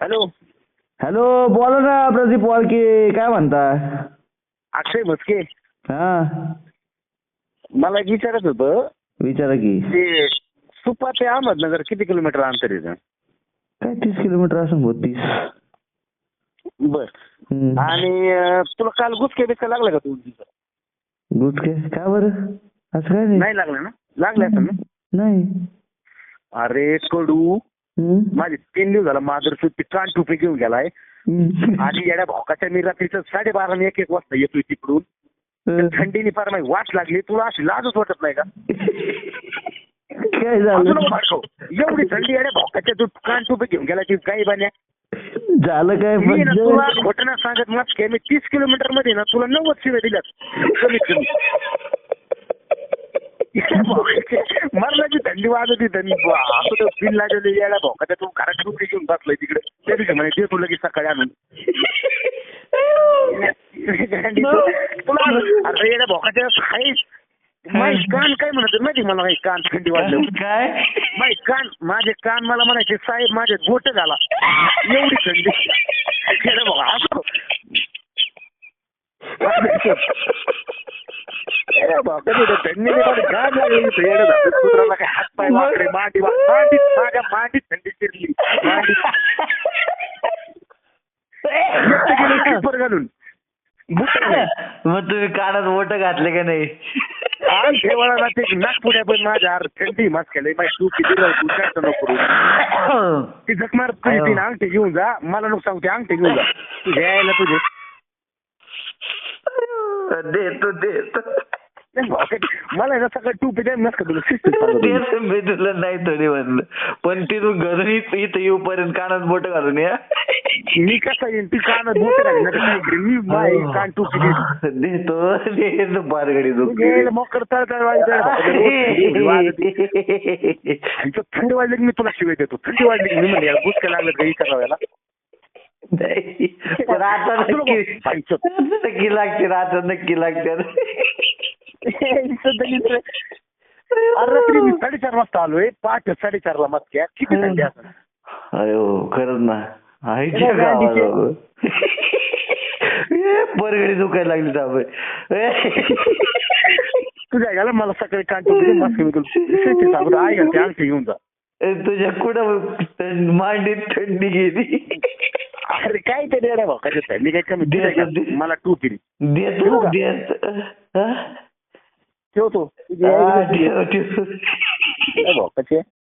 Hello. Hello बोला ना प्रदीप वाळके काय म्हणता? अक्षय भस्के. हा. मला एक विचारत होतं. विचारा की. ते सुपा ते अहमदनगर किती किलोमीटर अंतर येतं काय तीस किलोमीटर असं भाऊ तीस बर. हम्म. आणि अं, तुला काल गुचके बिचके लागला का तू गुटके? काय बरं? असं काय नाही? नाही लागलं ना? लागले असं ना? नाही. अरे कडू. माझे तीन दिवस झाला माधुर सुट्टी कान टोपी घेऊन गेलाय. आणि येड्या भोकाच्या मी रात्रीचं साडेबारा आणि एक एक वाजता येतोय तिकडून. थंडीने फार माझी वाट लागली. तुला अशी लाजच वाटत नाही का? काय झालं. एवढी थंडी येड्या भोकाच्या तू कान टोपी घेऊन गेला ती काही बान्या झालं काय तुला पण खोटं ना सांगत मग काय मी तीस किलोमीटरमध्ये ना तुला नव्वद शिव्या दिल्यात. कमीत कमी. थंडी वाजत थंडी असं तो बिल लागले यायला भोकाच्या तू घरात टोपी घेऊन बसलाय तिकडे? त्या दिवशी म्हणे ते तुला की सकाळी आणून. तुला अरे येड्या भोकाच्या आहेस माई कान काय म्हणत माहिती का मला माही कान थंडी वाजलं काय? माई कान माझे कान मला म्हणायचे साहेब माझे गोट झाला. एवढी थंडी. येड्या असं. लागली काय हात पाय वाकडे मांडी मांडीत माझ्या मांडीत थंडी घालून. मग तुम्ही कानात मोठ घातले का नाही आज ठेवायला ते नागपुड्या पण माझ्या थंडी माझी तू किती तू जास्त नको करू. ती जख मार तुझी तीन अंगठी घेऊन जा मला नको सांगू ते अंगठी घेऊन जा तुझ्या यायला तुझे देतो देतो मला ना सकाळी टू पिद्या नसतं तुला सिस्टम मी तुला नाही थोडी म्हणलं. पण तिथून घरून इथं इथं येऊपर्यंत कानात बोट घालून या. मी कसा येईन? ती कानात बोट घालीन नाही? मी माय कान टू पिली देतो देतो बारगडी मोकर तळ तळ वाजत. थंडी वाजली की मी तुला शिवाय देतो. थंडी वाजली की मी यार बुसका लागलं काही कराव्याला पण आता नक्की लागते आता नक्की लागते. रात्री मी साडेचार वाजता आलोय पहाटे साडेचारला मत घ्या किती थंडी असं अयो खरंच ना अरे ए, बरगडी दुखायला लागली ताबे तुझ्या घाला मला सकाळी कांटो मस्त मी तुला सांगतो आई घालते अंगठी घेऊन जा तुझ्या कुठं मांडीत थंडी गेली अरे काय ते रे भाऊ काय थंडी काय कमी. मला टू पिली देतो हा? ठेवतो.